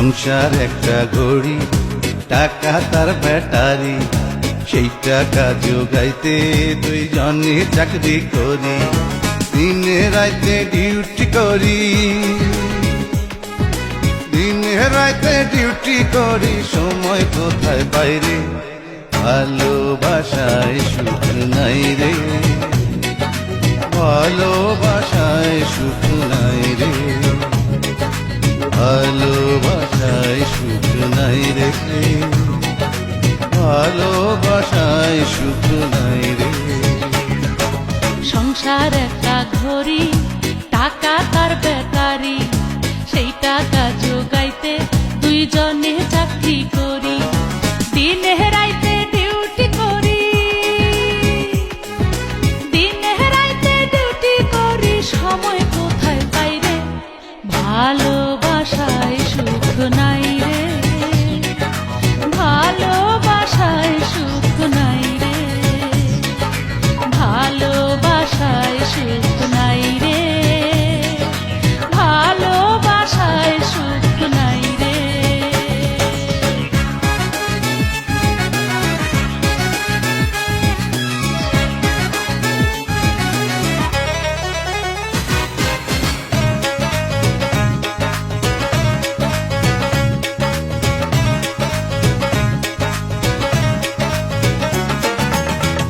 সংসার একটা ঘড়ি, টাকা তার ব্যাটারি। সেই টাকা যোগাইতে দুইজনে চাকরি করি, দিনে রাইতে ডিউটি করি। দিনে রাইতে ডিউটি করি, সময় কোথায় বাইরে? ভালোবাসায় সুখ নাই রে। ভালোবাসায় সুখ নাই রে। ভালোবাসায় সুখ নাই রে। ভালোবাসায় সুখ নাই রে। সংসার একটা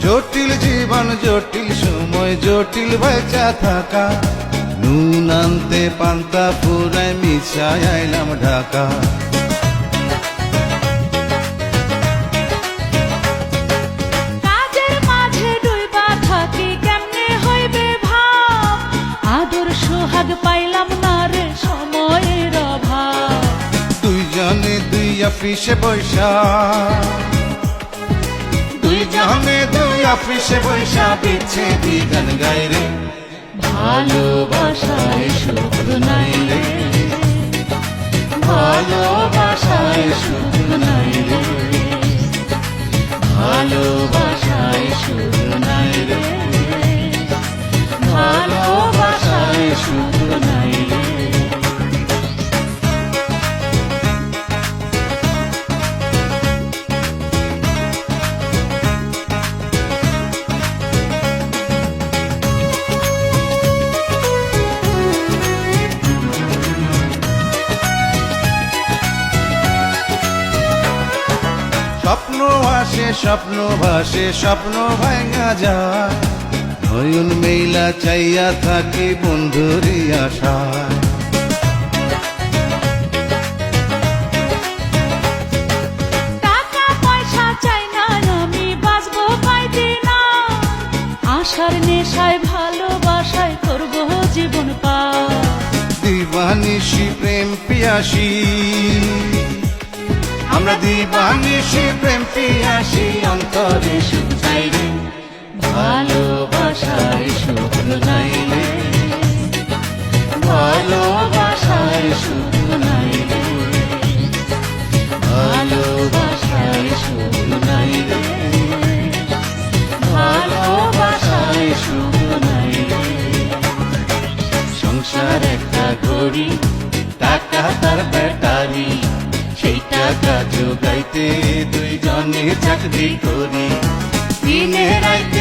জটিল জীবন জটিল সময় জটিল বেচা থাকা। নুন আনতে পান্তা পুরায় মিশায় আইলাম ঢাকা। সোহাগ পাইলাম না রে সময়ের অভাব। দুইজনে দুই অফিসে বৈশা অফিসে বৈশা পিছে গান গাই রে। ভালোবাসায় সুখ নাই রে। ভালোবাসায় সুখ নাই রে। ভালোবাসায় স্বপ্ন ভাসে স্বপ্ন ভাঙা যায়। নয়ন মেলা চাইয়া থাকি বন্ধুরি আশা। টাকা পয়সা চাই না আমি বাঁচবো পাইতে না। আশার নেশায় ভালোবাসায় করব জীবন পা দিবানিশি প্রেম পিয়াসি। আমরা দিবানিশি প্রেম, পিয়াসি, অন্তরে সুখ চাই রে। ভালোবাসায় সুখ নাই রে। ভালোবাসায় সুখ নাই রে। ভালোবাসায় সুখ নাই রে। ভালোবাসায় সুখ নাই রে। সংসার একটা ঘড়ি, টাকা তার টাকা যোগাইতে দুইজনে চাকরি করি। দিনে রাইতে